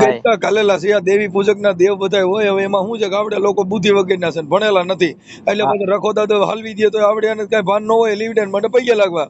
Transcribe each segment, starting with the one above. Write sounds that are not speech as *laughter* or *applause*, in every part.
ગઈતા કાલેલા છે આ દેવી પૂજક ના દેવ બધા હોય હવે એમાં શું છે કે આપણે લોકો બુદ્ધિ વગરના છે ભણેલા નથી. એટલે હા. બધા રખો દાદો હલવી દે તો આવડે અને કઈ ભાન ન હોય લીવડે મને પૈયા લાગવા.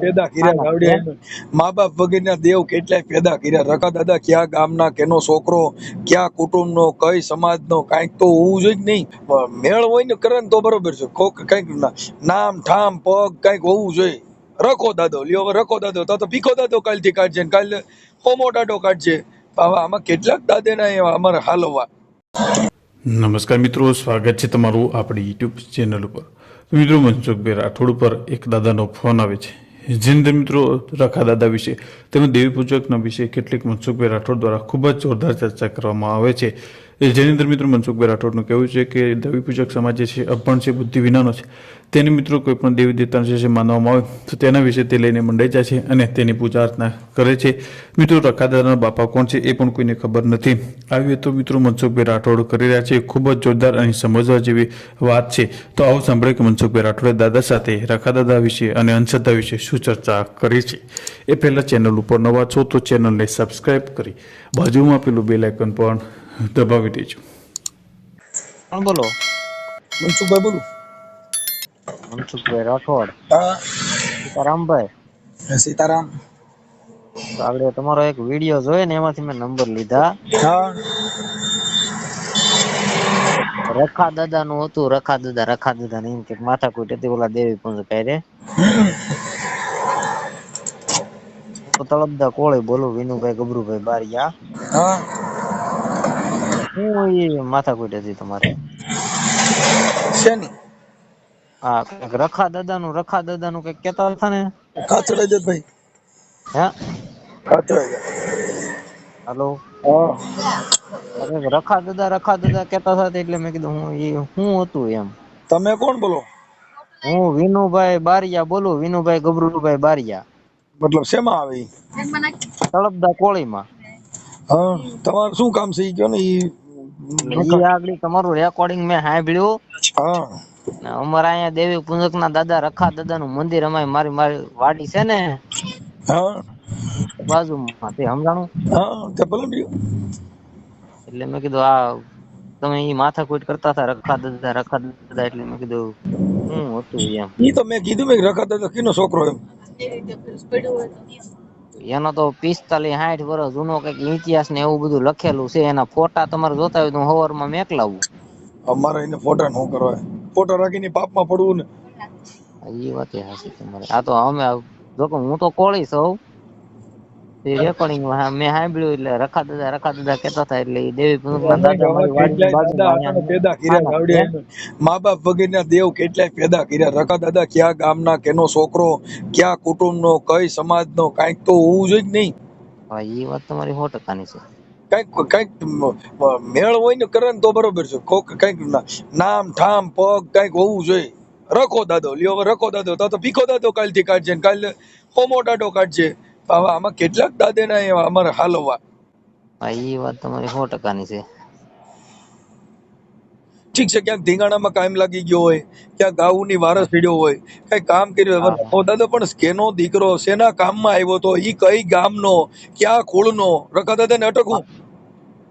પેદા કર્યા આના મા બાપ વગરના દેવ કેટલાય પેદા કર્યા. રખા દાદા ક્યાં ગામના કેનો છોકરો ક્યાં કુટુંબનો કઈ સમાજનો કાંઈક તો હોવું જોઈએ કે નહીં. મેળ હોય ને કરે ને તો બરોબર છે. કોક કંઈક નામ ઠામ પગ કંઈક હોવું જોઈએ. રખો દાદો લ્યો રખો દાદો. તો તો પીખો દાદો કાલથી કાઢજે ને. કાલે હોમો દાદો કાઢશે હવે આમાં કેટલાક દાદેના એવા અમારે હાલવા. નમસ્કાર મિત્રો, સ્વાગત છે તમારું આપણી યુટ્યુબ ચેનલ ઉપર. મિત્રો મનસુખભાઈ રાઠોડ ઉપર એક દાદાનો ફોન આવે છે. જેની મિત્રો, રખા દાદા વિશે, તેમજ દેવી પૂજકના વિશે કેટલીક મનસુખભાઈ રાઠોડ દ્વારા ખૂબ જ જોરદાર ચર્ચા કરવામાં આવે છે. જેની અંદર મિત્રો મનસુખભાઈ રાઠોડનું કહેવું છે કે દેવી પૂજક સમાજ જે છે, અભણ છે, બુદ્ધિ વિનાનો છે. તેને મિત્રો કોઈ પણ દેવી દેવતાનો જે છે, માનવામાં આવે, તો તેના વિશે તે લઈને મંડાઈ જાય છે અને તેની પૂજા અર્ચના કરે છે. મિત્રો રખાદાદાના બાપા કોણ છે એ પણ કોઈને ખબર નથી. આવી તો મિત્રો મનસુખભાઈ રાઠોડ કરી રહ્યા છે. ખૂબ જ જોરદાર અને સમજવા જેવી વાત છે. તો આવો સાંભળે કે મનસુખભાઈ રાઠોડે દાદા સાથે, રખાદાદા વિશે અને અંધશ્રદ્ધા વિશે શું ચર્ચા કરી છે. એ પહેલાં ચેનલ ઉપર નવા છો તો ચેનલને સબસ્ક્રાઇબ કરી, બાજુમાં પેલું બેલાઇકન પણ દબાવી દેજો. કોણ બોલો મનસુખભાઈ બોલું. મનસુખભાઈ રાઠોડ. સીતારામભાઈ. સીતારામ. આગળ તમારો એક વીડિયો જોયો ને એમાંથી મેં નંબર લીધા. રખા દાદા નું હતું રખા દાદા રખા દાદા ને એમ કે માથાકૂટ હતી ઓલા દેવી પણ હારે. તો તળપદા કોળે બોલું વિનુભાઈ ગબરુભાઈ બારિયા. હા એ માથાકૂટ હતી તમારે. શેની? હા કંઈક રખા દાદા નું રખા દાદા નું કંઈક કેતા હતા ને? કાચડા જ ભાઈ હે? કાચડા હેલો? અરે રખા દાદા રખા દાદા કેતા હતા એટલે મેં કીધું હું એ હું હતું એમ. તમે કોણ બોલો? હું વિનુભાઈ બારિયા બોલું વિનુભાઈ ગબરુભાઈ બારિયા. મતલબ શેમાં આવે ઈ? તળપદા કોળીમાં. હા તમારું શું કામ છે ઈ કયો ને ઈ? આગળ તમારું રેકોર્ડિંગ મેં સાંભળ્યું. અમારા અહીંયા દેવી પૂજક ના દાદા રખા દાદા નું મંદિર અમારી મારી મારી વાડી છે ને. બાજુ તે સમજાણું. એટલે મેં કીધું આ તમે ઈ માથાકૂટ કરતા હતા રખા દાદા રખા દાદા. એટલે મેં કીધું શું હતું એમ. ઈ તો મેં કીધું મેં રખા દાદા કીનો છોકરો એમ. એનો તો પિસ્તાલીસ સાઠ વર્ષ જૂનો કંઈક ઇતિહાસ ને એવું બધું લખેલું છે એના ફોટા તમારે જોતા હોય તો હું હવારમાં મેકલાવું. અમારે એને ફોટા નો કરવા. ફોટા રાખીને પાપમાં પડવું ને. એ વાત એ હાચી તમારે. આ તો અમે જો કે હું તો કોળી છું. એ રેકોર્ડિંગ મેં સાંભળ્યું એટલે રખા દાદા રખા દાદા કેતા હતા એટલે દેવી પૂજકના દાદા મારી વાડીની કેટલાય દાદા બાજુમાં આપણને પેદા કર્યા અહીંયા મા બાપ વગરના દેવ કેટલાય પેદા કર્યા. રખા દાદા ક્યાં ગામના કેનો છોકરો ક્યાં કુટુંબનો કઈ સમાજનો કાંઈક તો હોવું જોઈએ કે નહીં. હા એ વાત તમારી સો ટકાની છે. કંઈક કંઈક મેળ હોય ને કરે ને તો બરોબર છે. કોક કંઈક નામ ઠામ પગ કંઈક હોવું જોઈએ. રખો દાદો લ્યો રખો દાદો તો પીખો દાદો કાલથી કાઢશે ને કાલે હોમો દાદો કાઢશે હવે આમાં કેટલાક દાદેના એવા અમારે હાલવા. હા એ વાત તમારી સો ટકાની છે. ઠીક છે ક્યાંક ધીંગાણામાં કાયમ લાગી ગયો હોય ક્યાંક ગાઉની વારસ પીડ્યો હોય કઈ કામ કર્યું હોય. દાદો પણ કેનો દીકરો શેના કામમાં આવ્યો તો ઈ કઈ ગામનો? ક્યાં કુળનો રખા દાદાને અટકવું.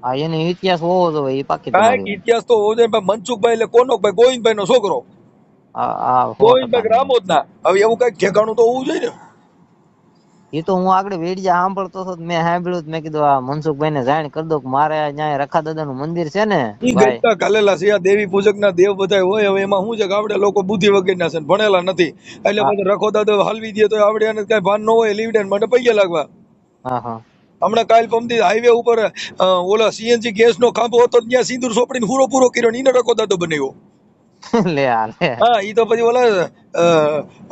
હા એનો ઇતિહાસ હોવો જોઈએ એ પાકી કાંઈક ઇતિહાસ તો હોવો જોઈએ મનસુખભાઈ એટલે કોનો ભાઈ ગોવિંદભાઈ નો છોકરો ગોવિંદભાઈ. રામોદ ના હવે એવું કંઈક ઠેકાણું તો હોવું જોઈએ ને? એ તો હું આગળ વેડિયા સાંભળતો હતો મેં સાંભળ્યું મેં કીધું આ મનસુખભાઈ ને જાણ કરી દો કે મારે અહીંયા રખા દાદા નું મંદિર છે ને કાલેલા છે દેવી પૂજક ના દેવ બધા હોય હવે એમાં શું છે કે આપડે લોકો બુદ્ધિ વગરના છે ભણેલા નથી. એટલે બધા રખો દાદો હલવી દે તો આવડે એને કઈ ભાન ન હોય લીવડે ને મને પૈયા લાગવા. હા હા. હમણાં કાલ પમદી હાઈવે ઉપર ઓલા સીએનજી ગેસ નો ખાંભો હતો ત્યાં સિંદૂર સોપડીને પૂરો પૂરો કર્યો ને ઈને રખો દાદો બનાવ્યો. *laughs* લે આ લે હા ઈ તો પછી ઓલા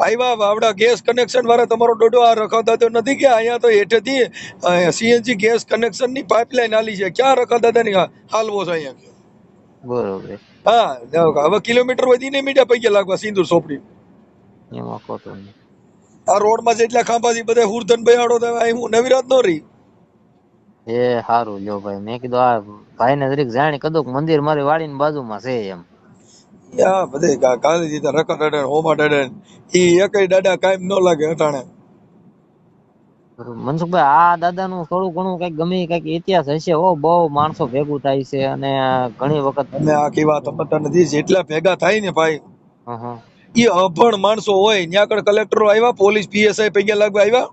આવ્યા આપડા ગેસ કનેક્શન વાળા તમારો ડોડો આ રખા તો નથી કે અહીંયા તો હેઠેથી સીએનજી ગેસ કનેક્શનની પાઇપલાઇન આલી છે. ક્યાં રખા ની? હાલવો છે અહીંયા. બરોબર. હા હવે કિલોમીટર વધીને મીડિયા પૈકી લાગવા સિંદૂર સોપડી. એમાં નહીં. આ રોડમાં જેટલા ખાંભાથી બધા હુરધન બયાડો થાય હું નવીરાત નો રહી. એ સારું લ્યો ભાઈ. મેં કીધું આ ભાઈ ને જરીક જાણી કદું મંદિર મારી વાડીની બાજુમાં છે એમ. યા બધે કા- કાલે જીતા રકા દાડા હોમા દાડા ઈ એકય દાડા કાયમ ન લાગે અટાણે મનસુખભાઈ આ દાદાનું થોડું ઘણું કંઈક ગમે કંઈક ઇતિહાસ હશે હો. બહુ માણસો ભેગું થાય છે અને ઘણી વખત અને આખી વાત સમજતા નથી જેટલા ભેગા થાય ને ભાઈ હં હં. એ અભણ માણસો હોય ત્યાં આગળ કલેક્ટરો આવ્યા પોલીસ પીએસઆઈ પૈયા લાગવા આવ્યા?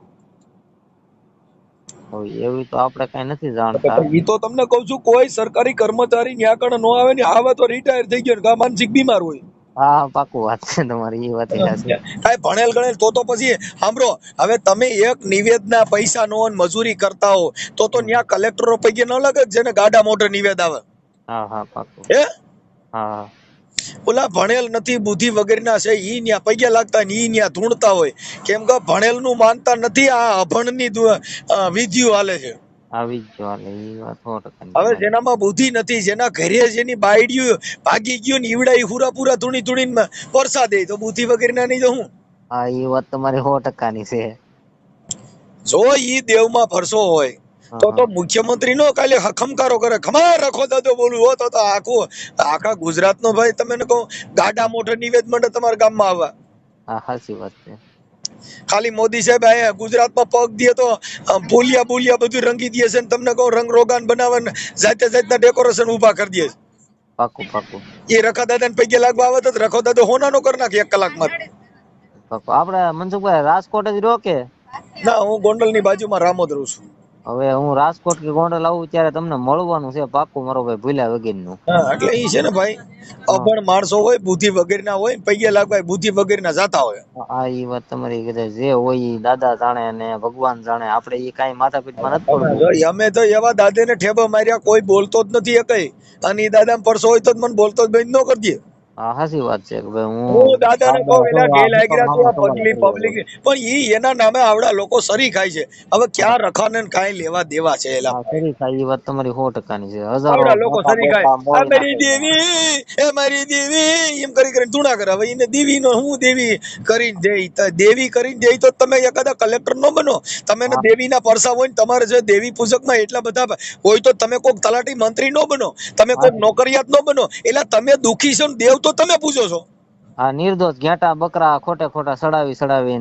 એવું તો આપણે કઈ નથી જાણતા. ઈ તો તમને કહું છું કોઈ સરકારી કર્મચારી ન્યા કણ નો આવે ને આવે તો રિટાયર થઈ ગયો ને માનસિક બીમાર હોય. હા પાકું વાત છે તમારી એ વાત સાચી. ભણેલ ગણેલ તો તો પછી સાંભળો હવે તમે એક નિવેદના પૈસા નો મજૂરી કરતા હો તો તો ત્યાં કલેક્ટરો પૈકી ન લાગે જેને ગાડા મોટર નિવેદ આવે. હા હા પાકું. હે હા. ઓલા ભણેલ નથી બુદ્ધિ વગેરેના છે ઈ ન્યા પૈયા લાગતા ને ઈ ન્યા ધૂણતા હોય. કેમ કે ભણેલનું માનતા નથી આ અભણની વિધિઓ હાલે છે. હવે જેનામાં બુદ્ધિ નથી જેના ઘરે જેની બાયડિયું ભાગી ગયું ને ઈવડા હુરા પૂરા ધૂણી ધૂણી પરસા દે તો બુદ્ધિ વગેરેના નહીં તો હું? હા એ વાત તમારી સો ટકાની છે. જો ઈ દેવમાં ફરસો હોય તો તો મુખ્યમંત્રી નો કાલે ખમકારો કરે ખમાર રાખો દાદો બોલું. હો તો તો આખું આખા ગુજરાત નો ભાઈ તમે કહો ગાડા મોટર નિવેદ મંડળ તમારા ગામમાં આવવા હા સાચી વાત છે. ખાલી મોદી સાહેબ અહીંયા ગુજરાતમાં પગ દે તો બોલિયા બોલિયા બધું રંગી દે છે ને તમને કહું રંગ રોગાન બનાવવા જાતે જાતના ડેકોરેશન ઊભા કરી દે છે. પાકું પાકું. એ રખા દાદા ને પૈકી લાગવા આવે તો રખો દાદો હોનાનો કરી નાખે એક કલાકમાં. પાકું. આપણે મનસુખભાઈ રાજકોટ જ રોકે ના હું ગોંડલની બાજુમાં રામોદ રહું છું. હવે હું રાજકોટ કે ગોંડલ આવું ત્યારે તમને મળવાનું છે પાકું મારો ભાઈ ભૂલ્યા વગરનું. નું એટલે ઈ છે ને ભાઈ અભણ માણસો હોય બુદ્ધિ વગેરેના હોય પૈયા લાગવા બુદ્ધિ વગેરેના જાતા હોય. આ ઈ વાત તમારી કદાચ જે હોય ઈ દાદા જાણે ને ભગવાન જાણે આપણે ઈ કાઈ માથાપીઠમાં નથી પડવું અમે તો એવા દાદા ને ઠેબા માર્યા કોઈ બોલતો જ નથી કઈ. અને ઈ દાદા પરસો હોય તો મને બોલતો જ બંધ ન કરી દે. હા સાચી વાત છે કે ભાઈ હું હું દાદાને કહું એના ઢીલ આગરા તું આ પબ્લિક પબ્લિક પણ ઈ એના નામે આવડા લોકો સરી ખાય છે. હવે ક્યાં રખાને કાઈ લેવા દેવા છે એલા? સરી ખાય ઈ વાત તમારી સો ટકાની છે. હજારો લોકો સરી ખાય. આ મારી દેવી એ મારી દેવી. એમ કરી કરીને ધૂણા કરે. હવે એને દેવી નો હું દેવી કરી દે તો દેવી કરી દે તો તમે એકાદા કલેક્ટર નો બનો. તમે ને દેવીના પરસા હોય ને તમારે જે દેવી પૂજકમાં એટલા બધા હોય તો તમે કોઈક તલાટી મંત્રી નો બનો. તમે કોઈક નોકરિયાત નો બનો. એટલે તમે દુખી છો ને દેવ તો તમે પૂછો છો. આ નિર્દોષ ઘેટા બકરા ખોટે ખોટા સડાવી સડાવી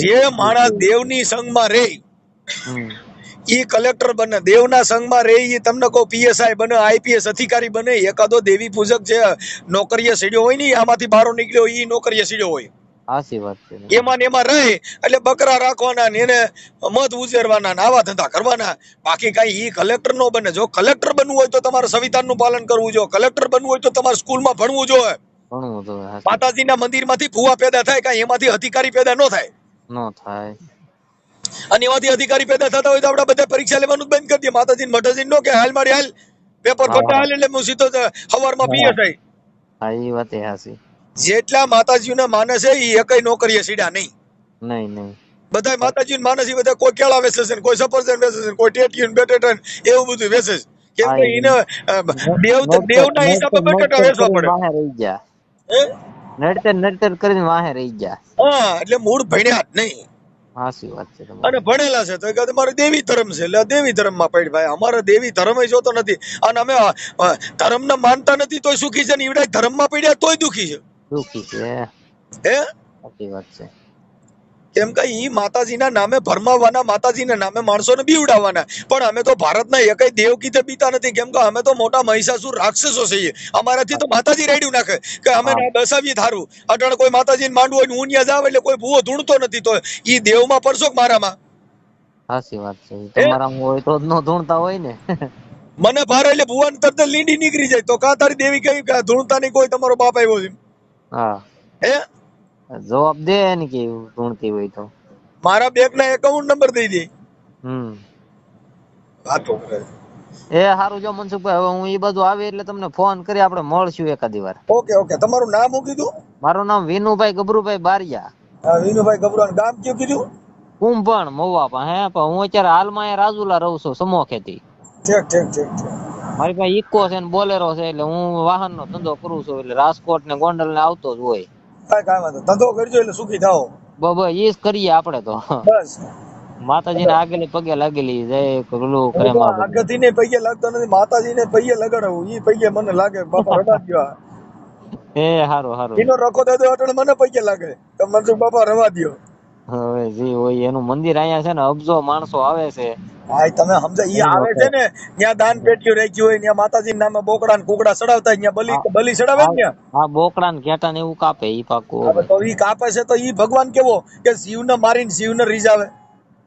જે માણસ દેવની સંગમાં રે ઈ કલેક્ટર બને દેવના સંગમાં રે ઈ તમને કહો પીએસઆઈ બને આઈપીએસ અધિકારી બને એકાદો દેવી પૂજક જે નોકરીએ સીડ્યો હોય ને આમાંથી બહાર નીકળ્યો ઈ નોકરીએ સીડ્યો હોય. એમાં ને એમાં રહે એટલે બકરા રાખવાના ને એને મધ ઉછેરવાના આવા ધંધા કરવાના. બાકી કઈ ઈ કલેક્ટર નો બને. જો કલેક્ટર બનવું હોય તો તમારે સંવિધાનનું પાલન કરવું જોઈએ. કલેક્ટર બનવું હોય તો તમારે સ્કૂલમાં ભણવું જોઈએ. માતાજીના મંદિરમાંથી ભૂવા પેદા થાય કઈ? એમાંથી અધિકારી પેદા ન થાય. નો થાય. અને એમાંથી અધિકારી પેદા થતા હોય તો આપણે બધા પરીક્ષા લેવાનું બંધ કરી દઈએ. માતાજી મઠાજી નો કે હાલ મારી હાલ પેપર ફટા હાલ એટલે હું સીધો માં સવારમાં પીએસઆઈ હા એ વાત હાચી જેટલા માતાજીને માને છે એ એકય નોકરીએ સીડા નહીં. નહીં નહીં. બધા માતાજી માનસી બધા કોઈ કેળા વેચે છે કોઈ સફરજન વેચે છે કોઈ ટેટીયું ને એવું બધું વેચે છે. કેમ કે એને દેવ દેવના હિસાબે બટેટા વેચવા પડે. રહી ગયા. નડતર નડતર કરીને વાહે રહી ગયા. હા એટલે મૂળ ભણ્યા જ નહીં. સાચી વાત છે તમારી. અને ભણેલા છે તો એ કહે દેવી ધર્મ છે એટલે દેવી ધર્મમાં પડી ભાઈ. અમારે દેવી ધર્મ જોતો નથી. અને અમે ધર્મ અ, માનતા નથી તોય સુખી છે ને ઈવડા ધર્મમાં પડ્યા તોય દુખી છે. દુઃખી છે. હે? સાચી વાત છે. કેમ કે ઈ માતાજીના નામે ભરમાવાના માતાજીના નામે માણસોને બીવડાવવાના. પણ અમે તો ભારતના એકય દેવ કીધે બીતા નથી. કેમ કે અમે તો મોટા મહિષાસુર રાક્ષસો છીએ. અમારાથી તો માતાજી રેડ્યું નાખે. કે અમે દસાવીએ થારું અટણ કોઈ માતાજીને માંડવું હોય હું ત્યાં જાવ એટલે કોઈ ભૂવો ધૂણતો નથી તો ઈ દેવમાં પડશો કે મારામાં? સાચી વાત છે. તમારામાં હોય તો જ નો ધૂણતા હોય ને. મને ભારે એટલે ભુવન તરત લીંડી નીકળી જાય. તો કા તારી દેવી કઈ ધૂણતા નહીં કોઈ તમારો બાપ આવ્યો છે? હા. હે? જવાબ દે ને કે એવું હોય તો. મારા બેંક ના એકાઉન્ટ નંબર દઈ દે. હમ. વાતો કરે. એ સારું જો મનસુખભાઈ હવે હું એ બાજુ આવી એટલે તમને ફોન કરી આપણે મળશું એકાદી વાર. Okay okay. તમારું નામ શું કીધું? મારું નામ વિનુભાઈ ગબરુભાઈ બારિયા. હા, વિનુભાઈ ગભરાણ ગામ કયું કીધું? કુંભણ મોવા પા હે? પણ હું અત્યારે હાલમાં અહીંયા રાજુલા રહું છું સમો ખેતી ઠીક ઠીક ઠીક ઠીક. મારી પાસે ઇકો છે ને બોલેરો છે એટલે હું વાહન નો ધંધો કરું છું એટલે રાજકોટ ને ગોંડલ ને આવતો જ હોય. કાંઈ કાંઈ વાંધો. ધંધો કરજો એટલે સુખી થાઓ. બબા એ જ કરીએ આપણે તો. બસ. માતાજી ને આગળ પગે લાગેલી જય કરે હું તો મારું આગળથી ને પગે લાગતો નથી માતાજી ને પૈયે લગાડવું ઈ પગે મને લાગે બાપા રવા દ્યો આ. એ હારું હારું. એનો રખો દાદો અટણ મને પગે લાગે. તો મનસુખ બાપા રવા દ્યો. હવે જે હોય એનું મંદિર અહીંયા છે ને અબજો માણસો આવે છે. હા તમે સમજો ઈ આવે છે ને ત્યાં દાન પેટીઓ રાખી હોય ત્યાં માતાજી નામે બોકડા ને કુકડા ચડાવતા ત્યાં બલી બલી ચડાવે ને આ બોકડા ને ઘેટા ને એવું કાપે ઈ પાકું હવે. તો ઈ કાપે છે તો ઈ ભગવાન કેવો કે શિવને મારીને શિવને રીઝાવે?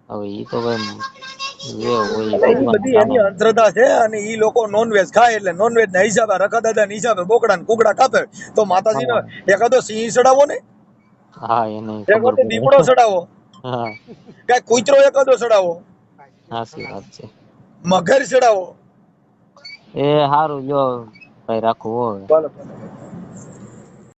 હવે ઈ તો ભાઈ બધી એની છે અને ઈ લોકો નોનવેજ ખાય એટલે નોનવેજ ના હિસાબે રખા દાદા ના હિસાબે બોકડા ને કુકડા કાપે. તો માતાજીને એકાદો સિંહ ચડાવો ને? હા એને. દીપડો ચડાવો હા. કઈ કૂતરો એકાદો ચડાવો સાચી વાત છે. મગર ચડાવો. એ હારું જો ભાઈ રાખવું હવે. ભલે ભલે.